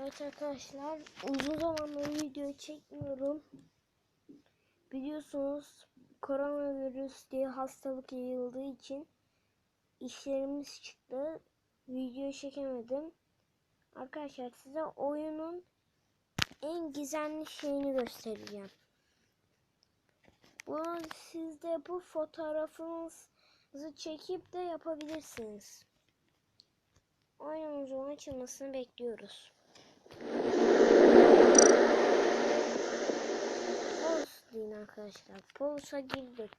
Evet arkadaşlar uzun zamandır video çekmiyorum. Biliyorsunuz koronavirüs diye hastalık yayıldığı için işlerimiz çıktı. Video çekemedim. Arkadaşlar size oyunun en gizemli şeyini göstereceğim. Bunu siz de bu fotoğrafınızı çekip de yapabilirsiniz. Oyunumuzun açılmasını bekliyoruz. Pulse deyin arkadaşlar. Pulse'a girdik.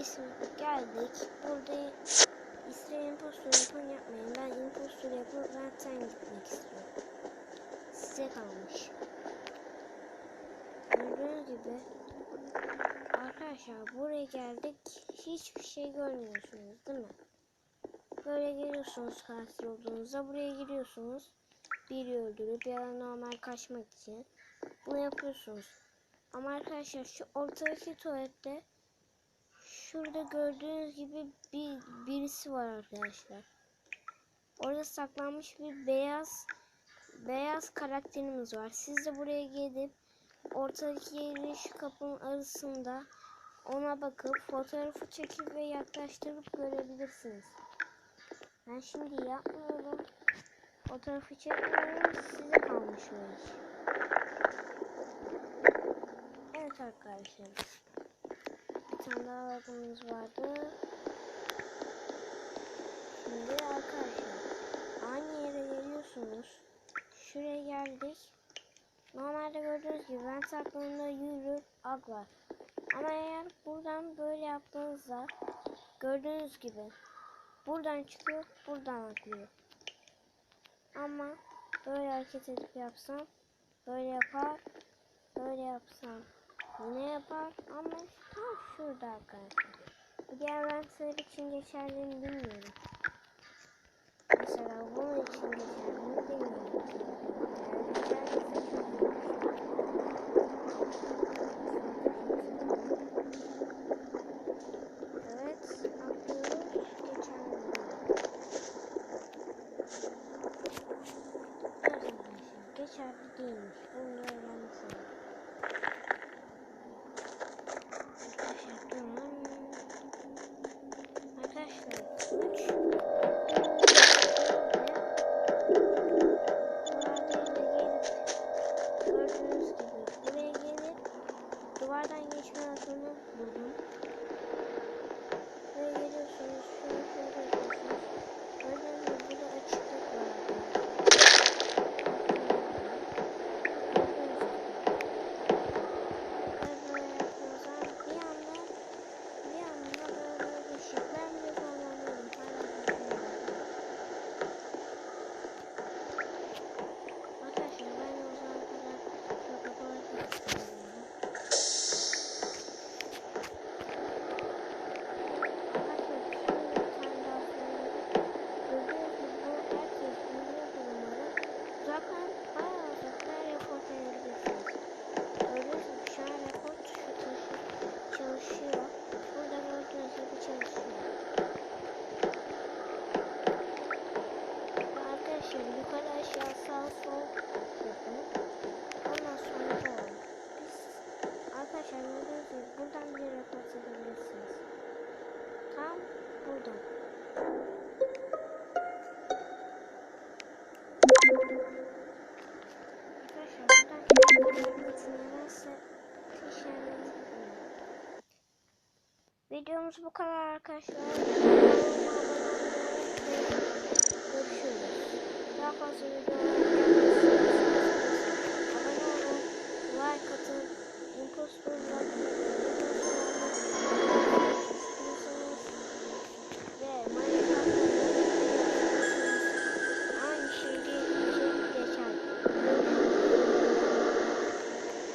İsim geldik. Burada İsrail impostor yapan yapmayın. Ben impostor yapıp zaten gitmek istiyorum. Size kalmış. Gördüğünüz gibi arkadaşlar buraya geldik. Hiçbir şey görmüyorsunuz değil mi? Böyle geliyorsunuz katil olduğunuzda buraya giriyorsunuz. Biri öldürüp ya da normal kaçmak için bunu yapıyorsunuz. Ama arkadaşlar şu ortadaki tuvalette şurada gördüğünüz gibi bir birisi var arkadaşlar. Orada saklanmış bir beyaz beyaz karakterimiz var. Siz de buraya gelip ortadaki yeri şu kapının arasında ona bakıp fotoğrafı çekip ve yaklaştırıp görebilirsiniz. Ben şimdi yapmıyorum. Fotoğrafı çekmiyorum. Size kalmış o iş. Evet arkadaşlar. Bir tane daha lagımız vardı. Şimdi arkadaşlar. Aynı yere geliyorsunuz. Şuraya geldik. Normalde gördüğünüz gibi vent aklında yürür ag var. Ama eğer buradan böyle yaptığınızda gördüğünüz gibi buradan çıkıyor buradan atlıyor. Ama böyle hareket edip yapsam böyle yapar böyle yapsam yine yapar ama tam şurada arkadaşlar. Diğer ventler için geçerli mi bilmiyorum. Mesela bunun için geçerli mi bilmiyorum. Duvardan geçme atını buldum. Buraya geliyorsunuz, şunu şöyle yapıyorsunuz. Gördüğünüz gibi burada açıklık var. Gördüğünüz gibi. Videomuz bu kadar arkadaşlar. Görüşürüz. Daha fazla video